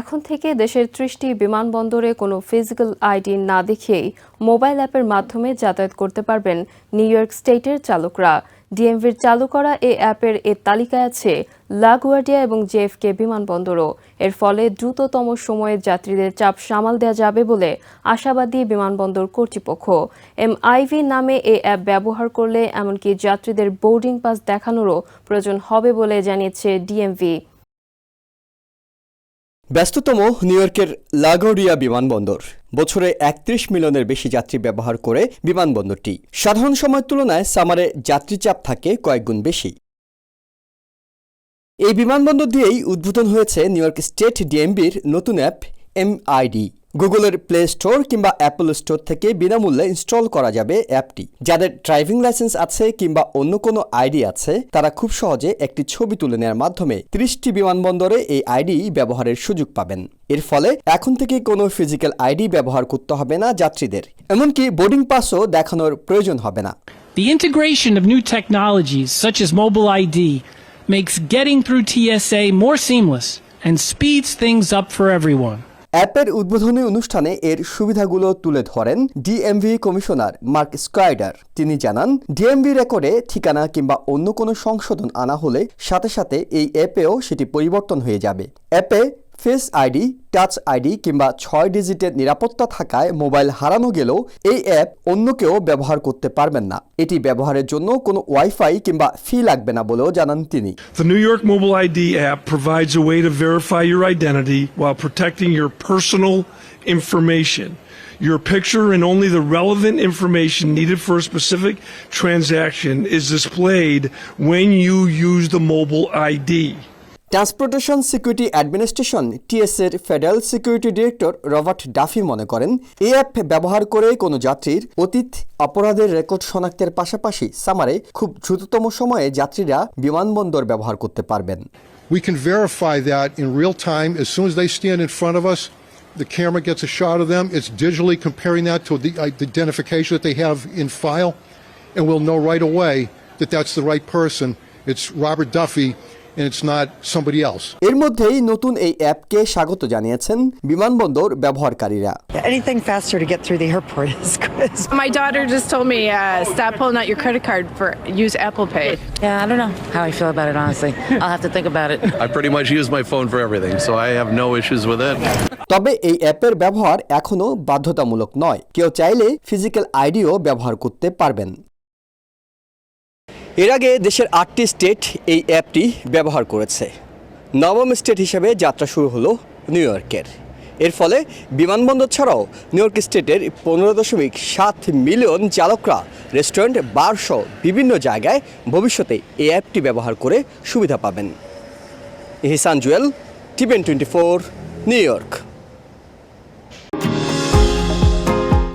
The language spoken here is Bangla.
এখন থেকে দেশের ত্রিশটি বিমানবন্দরে কোনো ফিজিক্যাল আইডি না দেখিয়েই মোবাইল অ্যাপের মাধ্যমে যাতায়াত করতে পারবেন নিউ ইয়র্ক স্টেটের চালকরা। ডিএমভির চালু করা এ অ্যাপের এর তালিকায় আছে লাগুয়ার্ডিয়া এবং জেএফকে বিমানবন্দরও। এর ফলে দ্রুততম সময়ে যাত্রীদের চাপ সামাল দেওয়া যাবে বলে আশাবাদী বিমানবন্দর কর্তৃপক্ষ। এমআইভি নামে এ অ্যাপ ব্যবহার করলে এমনকি যাত্রীদের বোর্ডিং পাস দেখানোরও প্রয়োজন হবে বলে জানিয়েছে ডিএমভি ব্যস্ততম নিউ ইয়র্কের লাগোরিয়া বিমানবন্দর। বছরে একত্রিশ মিলিয়নের বেশি যাত্রী ব্যবহার করে বিমানবন্দরটি। সাধারণ সময়ের তুলনায় সামারে যাত্রী চাপ থাকে কয়েকগুণ বেশি। এই বিমানবন্দর দিয়েই উদ্বোধন হয়েছে নিউ ইয়র্ক স্টেট ডিএমবির নতুন অ্যাপ এমআইডি গুগলের প্লে স্টোর কিংবা অ্যাপল স্টোর থেকে বিনামূল্যে ইনস্টল করা যাবে অ্যাপটি। যাদের ড্রাইভিং লাইসেন্স আছে কিংবা অন্য কোনো আইডি আছে তারা খুব সহজে একটি ছবি তুলে নেওয়ার মাধ্যমে ত্রিশটি বিমানবন্দরে এই আইডি ব্যবহারের সুযোগ পাবেন। এর ফলে এখন থেকে কোনো ফিজিক্যাল আইডি ব্যবহার করতে হবে না যাত্রীদের। এমনকি বোর্ডিং পাসও দেখানোর প্রয়োজন হবে না। The integration of new technologies, such as mobile ID, makes getting through TSA more seamless and speeds things up for everyone. অ্যাপের উদ্বোধনী অনুষ্ঠানে এর সুবিধাগুলো তুলে ধরেন ডিএমভি কমিশনার মার্ক স্কোয়াইডার তিনি জানান, ডিএমভি রেকর্ডে ঠিকানা কিংবা অন্য কোনো সংশোধন আনা হলে সাথে সাথে এই অ্যাপেও সেটি পরিবর্তন হয়ে যাবে। অ্যাপে ফেস আইডি টাচ আইডি কিংবা ছয় ডিজিটের নিরাপত্তা থাকায় মোবাইল হারানো গেলেও এই অ্যাপ অন্য কেউ ব্যবহার করতে পারবেন না এটি ব্যবহারের জন্য কোনো ওয়াইফাই কিংবা ফি লাগবে না বলেও জানান তিনি The New York Mobile ID app provides a way to verify your identity while protecting your personal information. Your picture and only the relevant information needed for a specific transaction is displayed when you use the mobile ID. Transportation security administration টিএসএর federal security director Robert Duffy মনে করেন এই অ্যাপ ব্যবহার করে কোনো যাত্রীর অতীত অপরাধের রেকর্ড শনাক্তের পাশাপাশি সামারে খুব দ্রুততম সময়ে যাত্রীরা বিমানবন্দর ব্যবহার করতে পারবেন We can verify that in real time as soon as they stand in front of us. The camera gets a shot of them. It's digitally comparing that to the uh, identification that they have in file, and we'll know right away that that's the right person. It's Robert Duffy, এর মধ্যেই নতুন এই অ্যাপকে স্বাগত জানিয়েছেন বিমানবন্দর ব্যবহারকারীরা। তবে এই অ্যাপের ব্যবহার এখনও বাধ্যতামূলক নয়। কেউ চাইলে ফিজিক্যাল আইডিও ব্যবহার করতে পারবেন। এর আগে দেশের আটটি স্টেট এই অ্যাপটি ব্যবহার করেছে। নবম স্টেট হিসেবে যাত্রা শুরু হলো নিউ ইয়র্কের। এর ফলে বিমানবন্দর ছাড়াও নিউ ইয়র্ক স্টেটের পনেরো দশমিক সাত মিলিয়ন চালকরা রেস্টুরেন্ট, বার সহ বিভিন্ন জায়গায় ভবিষ্যতে এই অ্যাপটি ব্যবহার করে সুবিধা পাবেন। Ehsan Jewel TBN twenty four, New York.